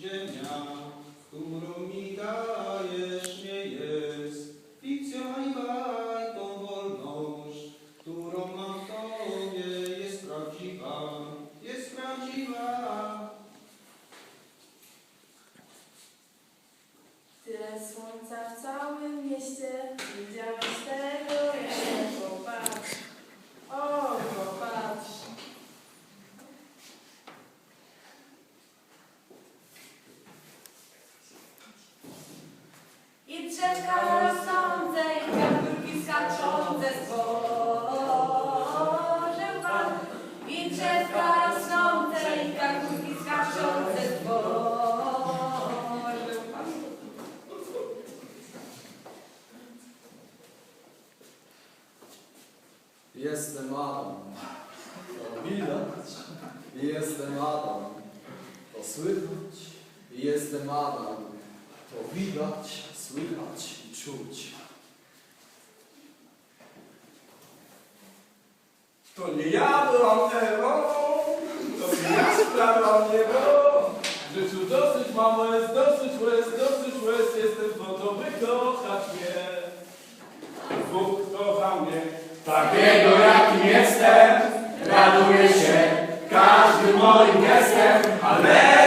ziemia, którą mi dajesz, nie jest fikcją ani bajką wolność, którą mam w Tobie, jest prawdziwa, jest prawdziwa. Tyle słońca w całym mieście, widziałeś tego Drzewka rosnące, i kwiatki skaczące stworzył. I. Jestem Adam. To widać. Jestem Adam. To słychać. Jestem Adam. To widać, słychać i czuć. To nie ja byłam Ewą, to nie ja sprawiam niebo. W życiu dosyć mam łez, dosyć łez, dosyć łez, jestem gotowy kochać mnie. Bóg kocha mnie, takiego jakim jestem, raduje się każdym moim gestem, ale